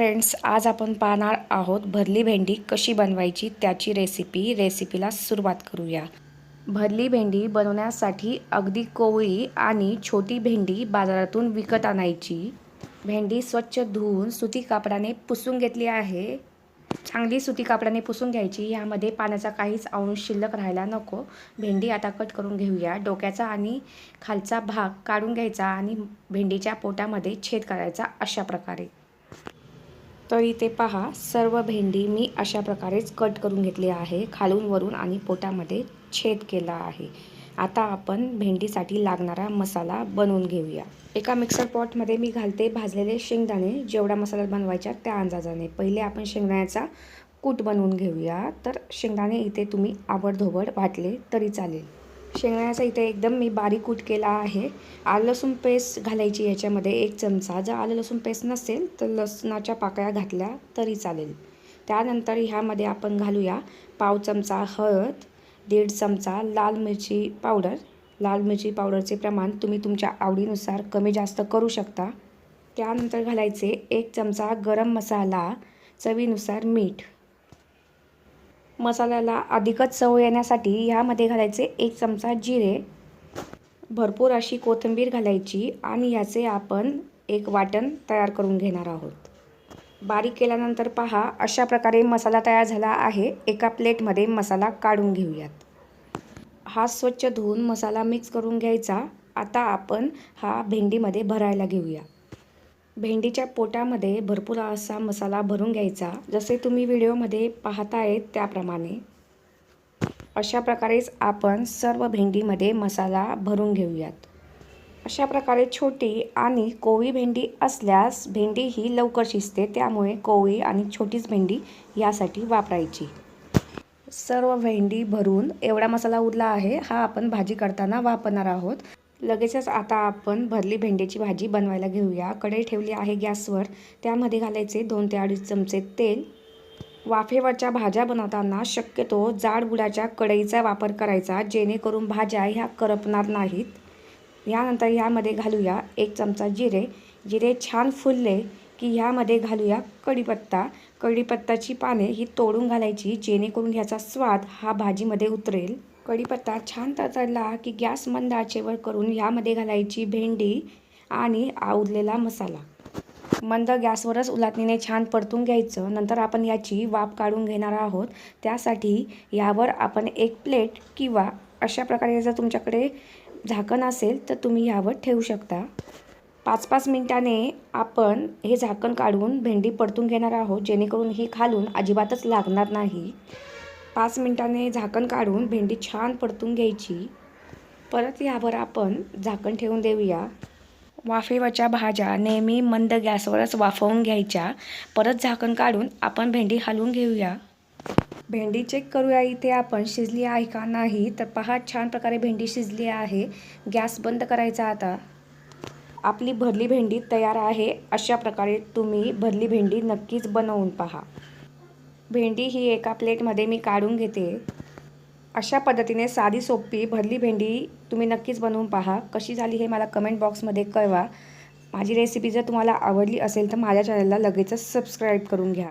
Friends आज आपण पाहणार आहोत भरली भेंडी कशी बनवायची त्याची रेसिपी रेसिपीला सुरुवात करूया. भरली भेंडी बनवण्यासाठी अगदी कोवळी आणि छोटी भेंडी बाजारातून विकत आणायची. भेंडी स्वच्छ धुवून सुती कापडाने पुसून घेतली आहे. चांगली सुती कापडाने पुसून घ्यायची. यामध्ये पाण्याचा काहीच अंश शिल्लक राहायला नको. भेंडी आता कट करून घेऊया. डोक्याचा आणि खालचा भाग काढून घ्यायचा आणि भेंडीच्या पोटामध्ये छेद करायचा अशा प्रकारे. तर इथे पहा. सर्व भेंडी मी अशा प्रकारेच कट करून घेतली आहे. खालून वरून आणि पोटामध्ये छेद केला आहे. आता आपण भेंडीसाठी लागणारा मसाला बनवून घेऊया. एका मिक्सर पॉटमध्ये मी घालते भाजलेले शेंगदाणे. जेवढा मसाला बनवायचा त्या अंदाजाने. पहिले आपण शेंगदाण्याचा कूट बनवून घेऊया. तर शेंगदाणे इथे तुम्ही आवडधोबड वाटले तरी चालेल. शेंगदाण्याचा इथे एकदम मी बारीक कूट केला आहे. आलं लसूण पेस्ट घालायची याच्यामध्ये एक चमचा. जर आलं लसूण पेस्ट नसेल तर लसणाच्या पाकळ्या घातल्या तरी चालेल. त्यानंतर ह्यामध्ये आपण घालूया पाव चमचा हळद दीड चमचा लाल मिरची पावडर. लाल मिरची पावडरचे प्रमाण तुम्ही तुमच्या आवडीनुसार कमी जास्त करू शकता. त्यानंतर घालायचे एक चमचा गरम मसाला चवीनुसार मीठ. मसाल्याला अधिकच चव येण्यासाठी ह्यामध्ये घालायचे एक चमचा जिरे भरपूर अशी कोथिंबीर घालायची आणि ह्याचे आपण एक वाटण तयार करून घेणार आहोत. बारीक केल्यानंतर पहा अशा प्रकारे मसाला तयार झाला आहे. एका प्लेटमध्ये मसाला काढून घेऊयात. हा स्वच्छ धुवून मसाला मिक्स करून घ्यायचा. आता आपण हा भेंडीमध्ये भरायला घेऊया. भेंडीच्या पोटामध्ये भरपूर असा मसाला भरून घ्यायचा. जसे तुम्ही व्हिडिओमध्ये पाहतायत त्याप्रमाणे. अशा प्रकारेच आपण सर्व भेंडीमध्ये मसाला भरून घेऊयात. अशा प्रकारे छोटी आणि कोवळी भेंडी असल्यास भेंडी ही लवकर शिजते त्यामुळे कोवळी आणि छोटीच भेंडी यासाठी वापरायची. सर्व भेंडी भरून एवढा मसाला उरला आहे हा आपण भाजी करताना वापरणार आहोत. लगेचच आता आपण भरली भेंडीची भाजी बनवायला घेऊया. कढई ठेवली आहे गॅसवर. त्यामध्ये घालायचे दोन ते अडीच चमचे तेल. वाफेवरच्या भाज्या बनवताना शक्यतो जाडबुडाच्या कढईचा वापर करायचा जेणेकरून भाज्या ह्या करपणार नाहीत. यानंतर ह्यामध्ये घालूया एक चमचा जिरे. जिरे छान फुलले की ह्यामध्ये घालूया कढीपत्ता. कढीपत्ताची पाने ही तोडून घालायची जेणेकरून ह्याचा स्वाद हा भाजीमध्ये उतरेल. कढीपत्ता छान तळतळला की गॅस मंद आचेवर करून ह्यामध्ये घालायची भेंडी आणि आवडलेला मसाला. मंद गॅसवरच उलाटणीने छान परतून घ्यायचं. नंतर आपण याची वाफ काढून घेणार आहोत. त्यासाठी यावर आपण एक प्लेट किंवा अशा प्रकारे जर तुमच्याकडे झाकण असेल तर तुम्ही यावर ठेवू शकता. पाच पाच मिनिटाने आपण हे झाकण काढून भेंडी परतून घेणार आहोत. जेणेकरून ही खालून अजिबातच लागणार नाही. पाच मिनटाने झाकण काढून भेंडी छान परतून घ्यायची. परत यावर आपण झाकण ठेवून देऊया. वाफेवरच्या भाज्या नेहमी मंद गॅसवरच वाफवून घ्यायच्या. परत झाकण काढून आपण भेंडी हलवून घेऊया. भेंडी चेक करूया इथे आपण शिजली आहे का नाही. तर पहा छान प्रकारे भेंडी शिजली आहे. गॅस बंद करायचा आता. आपली भरली भेंडी तयार आहे. अशा प्रकारे तुम्ही भरली भेंडी नक्कीच बनवून पहा. भेंडी ही एका प्लेटमध्ये मी काढून घेते. अशा पद्धतीने साधी सोपी भरली भेंडी तुम्ही नक्कीच बनवून पहा. कशी झाली हे मला कमेंट बॉक्समध्ये कळवा. माझी रेसिपी जर तुम्हाला आवडली असेल तर माझ्या चॅनलला लगेचच सबस्क्राईब करून घ्या.